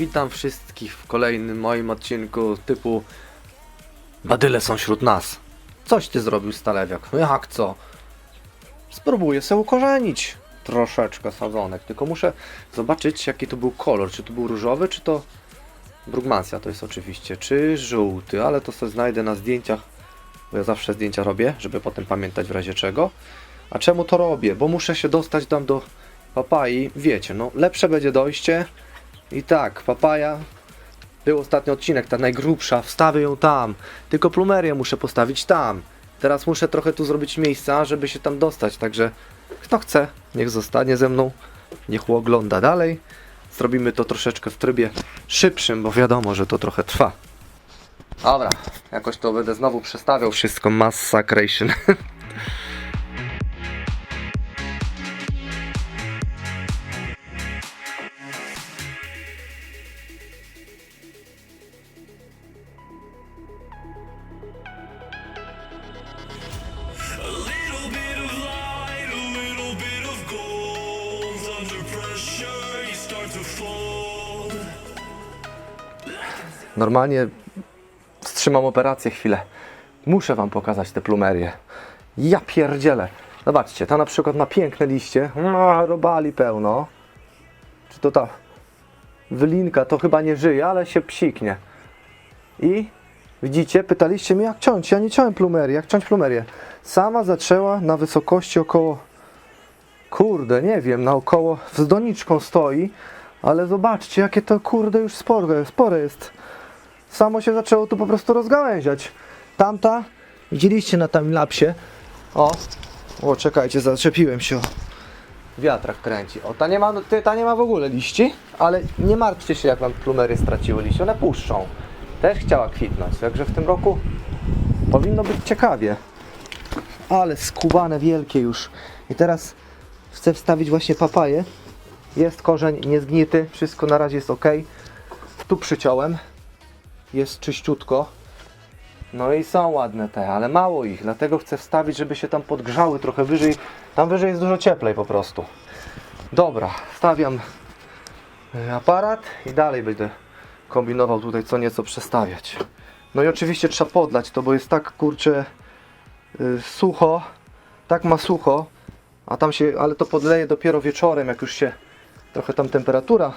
Witam wszystkich w kolejnym moim odcinku typu Badyle są wśród nas. Coś ty zrobił stalewiak. No jak co? Spróbuję sobie ukorzenić troszeczkę sadzonek, tylko muszę zobaczyć jaki to był kolor. Czy to był różowy, czy to Brugmansja to jest oczywiście, czy żółty, ale to sobie znajdę na zdjęciach, bo ja zawsze zdjęcia robię, żeby potem pamiętać w razie czego. A czemu to robię? Bo muszę się dostać tam do papai, wiecie, no lepsze będzie dojście i tak, papaja był ostatni odcinek, ta najgrubsza, wstawię ją tam, tylko plumerię muszę postawić tam. Teraz muszę trochę tu zrobić miejsca, żeby się tam dostać, także kto chce, niech zostanie ze mną, niech ogląda dalej. Zrobimy to troszeczkę w trybie szybszym, bo wiadomo, że to trochę trwa. Dobra, jakoś to będę znowu przestawiał wszystko, massacration. Normalnie wstrzymam operację chwilę. Muszę wam pokazać te plumerię. Ja pierdzielę. Zobaczcie, ta na przykład ma piękne liście. No, robali pełno. Czy to ta wylinka to chyba nie żyje, ale się psiknie. I widzicie, pytaliście mnie jak ciąć. Ja nie ciąłem plumerii, jak ciąć plumerię. Sama zaczęła na wysokości około kurde, nie wiem, na około z doniczką stoi, ale zobaczcie, jakie to kurde już spore, spore jest samo się zaczęło tu po prostu rozgałęziać. Tamta, widzieliście na timelapsie, o, o czekajcie, zaczepiłem się, wiatrak kręci. O, ta nie, ma, ta nie ma w ogóle liści, ale nie martwcie się, jak wam plumery straciły liści, one puszczą. Też chciała kwitnąć, także w tym roku powinno być ciekawie. Ale skubane wielkie już. I teraz chcę wstawić właśnie papaję. Jest korzeń niezgnity, wszystko na razie jest ok. Tu przyciąłem, jest czyściutko. No i są ładne te, ale mało ich, dlatego chcę wstawić, żeby się tam podgrzały trochę wyżej. Tam wyżej jest dużo cieplej po prostu. Dobra, stawiam e, aparat i dalej będę kombinował tutaj co nieco przestawiać. No i oczywiście trzeba podlać to, bo jest tak kurczę y, sucho, tak ma sucho, a tam się, ale to podleję dopiero wieczorem, jak już się trochę tam temperatura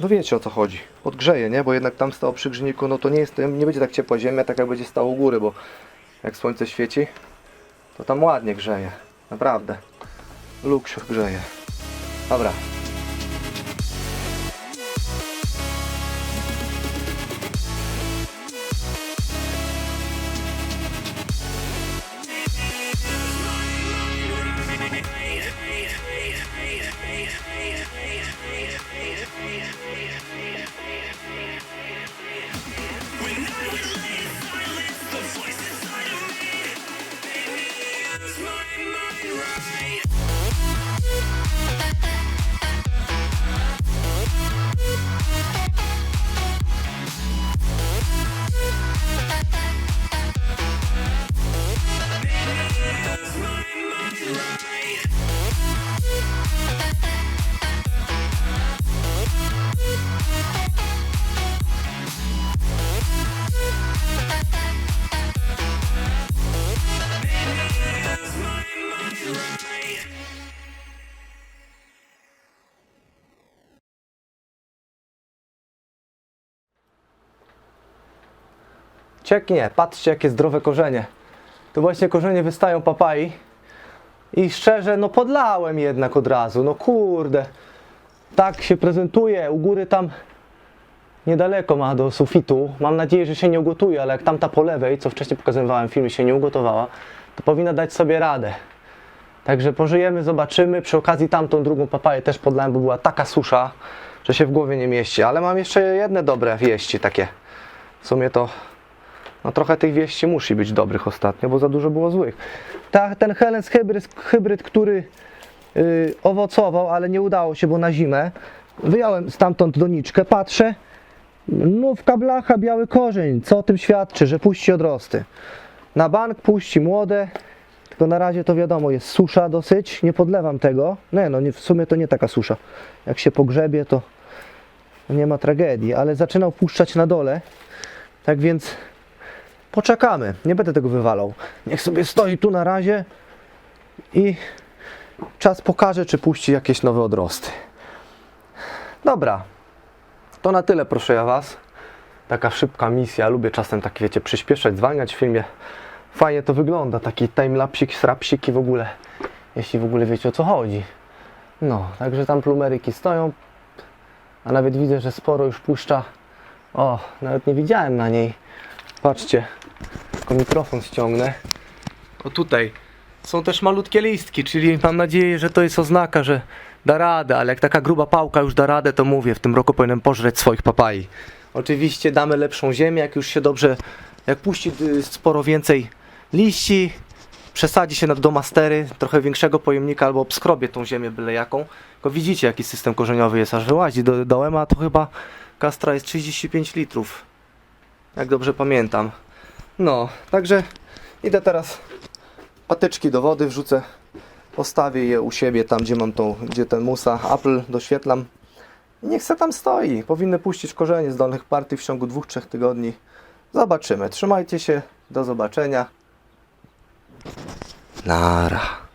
no wiecie o co chodzi. Odgrzeje, nie? Bo jednak tam stało przy grzniku, no to nie jest, nie będzie tak ciepła ziemia, tak jak będzie stało u góry, bo jak słońce świeci, to tam ładnie grzeje. Naprawdę. Luksiu grzeje. Dobra. Cieknie, patrzcie jakie zdrowe korzenie. Tu właśnie korzenie wystają papai. I szczerze, no podlałem jednak od razu. No kurde. Tak się prezentuje. U góry tam niedaleko ma do sufitu. Mam nadzieję, że się nie ugotuje, ale jak tamta po lewej, co wcześniej pokazywałem w filmie, się nie ugotowała, to powinna dać sobie radę. Także pożyjemy, zobaczymy. Przy okazji tamtą drugą papaję też podlałem, bo była taka susza, że się w głowie nie mieści. Ale mam jeszcze jedne dobre wieści takie. W sumie to no trochę tych wieści musi być dobrych ostatnio, bo za dużo było złych. Ta, ten Helens hybryd, hybryd który yy, owocował, ale nie udało się, bo na zimę. Wyjąłem stamtąd doniczkę, patrzę, nówka blacha, biały korzeń. Co o tym świadczy, że puści odrosty. Na bank puści młode, tylko na razie to wiadomo, jest susza dosyć, nie podlewam tego. Nie no, nie, w sumie to nie taka susza. Jak się pogrzebie, to nie ma tragedii, ale zaczynał puszczać na dole. Tak więc poczekamy. Nie będę tego wywalał. Niech sobie stoi tu na razie i czas pokaże, czy puści jakieś nowe odrosty. Dobra, to na tyle proszę ja Was. Taka szybka misja. Lubię czasem tak, wiecie, przyspieszać, zwalniać w filmie. Fajnie to wygląda, taki timelapsik, srapsik i w ogóle, jeśli w ogóle wiecie o co chodzi. No, także tam plumeryki stoją, a nawet widzę, że sporo już puszcza. O, nawet nie widziałem na niej. Patrzcie, tylko mikrofon ściągnę. O tutaj są też malutkie listki, czyli mam nadzieję, że to jest oznaka, że da radę, ale jak taka gruba pałka już da radę, to mówię, w tym roku powinienem pożreć swoich papai. Oczywiście damy lepszą ziemię, jak już się dobrze, jak puści y, sporo więcej liści, przesadzi się na domastery, trochę większego pojemnika albo obskrobie tą ziemię byle jaką. Tylko widzicie jaki system korzeniowy jest, aż wyłazi do, dołem, a to chyba kastra jest 35 litrów. Jak dobrze pamiętam. No, także idę teraz patyczki do wody wrzucę. Postawię je u siebie tam, gdzie mam tą, gdzie ten musa, apple doświetlam. Niech se tam stoi. Powinny puścić korzenie z dolnych partii w ciągu 2-3 tygodni. Zobaczymy. Trzymajcie się. Do zobaczenia. Nara.